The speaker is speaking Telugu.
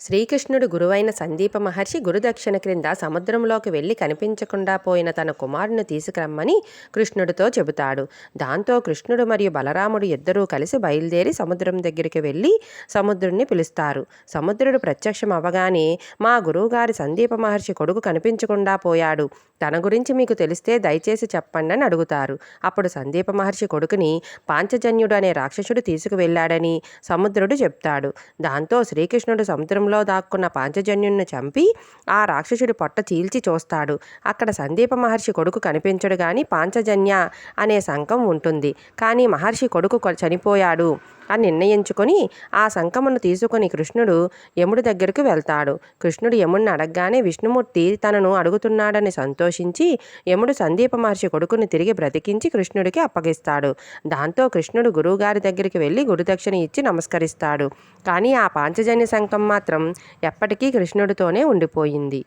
శ్రీకృష్ణుడు గురువైన సందీప మహర్షి గురుదక్షిణ క్రింద సముద్రంలోకి వెళ్ళి కనిపించకుండా పోయిన తన కుమారుని తీసుకురమ్మని కృష్ణుడితో చెబుతాడు. దాంతో కృష్ణుడు మరియు బలరాముడు ఇద్దరూ కలిసి బయలుదేరి సముద్రం దగ్గరికి వెళ్ళి సముద్రుడిని పిలుస్తారు. సముద్రుడు ప్రత్యక్షం అవ్వగానే మా గురువుగారి సందీప మహర్షి కొడుకు కనిపించకుండా పోయాడు. తన గురించి మీకు తెలిస్తే దయచేసి చెప్పండి అని అడుగుతారు. అప్పుడు సందీప మహర్షి కొడుకుని పాంచజన్యుడు అనే రాక్షసుడు తీసుకువెళ్ళాడని సముద్రుడు చెప్తాడు. దాంతో శ్రీకృష్ణుడు సముద్రంలో దాక్కున్న పాంచజన్యుడిని చంపి ఆ రాక్షసుడి పొట్ట చీల్చి చూస్తాడు. అక్కడ సందీప మహర్షి కొడుకు కనిపించడు కానీ పాంచజన్య అనే శంఖం ఉంటుంది. కానీ మహర్షి కొడుకు చనిపోయాడు. అని నిర్ణయించుకొని ఆ శంఖమును తీసుకొని కృష్ణుడు యముడి దగ్గరకు వెళ్తాడు. కృష్ణుడు యముడిని అడగగానే విష్ణుమూర్తి తనను అడుగుతున్నాడని సంతోషించి యముడు సందీప మహర్షి కొడుకుని తిరిగి బ్రతికించి కృష్ణుడికి అప్పగిస్తాడు. దాంతో కృష్ణుడు గురువుగారి దగ్గరికి వెళ్ళి గురుదక్షిణ ఇచ్చి నమస్కరిస్తాడు. కానీ ఆ పాంచజన్య శంఖం మాత్రం ఎప్పటికీ కృష్ణుడితోనే ఉండిపోయింది.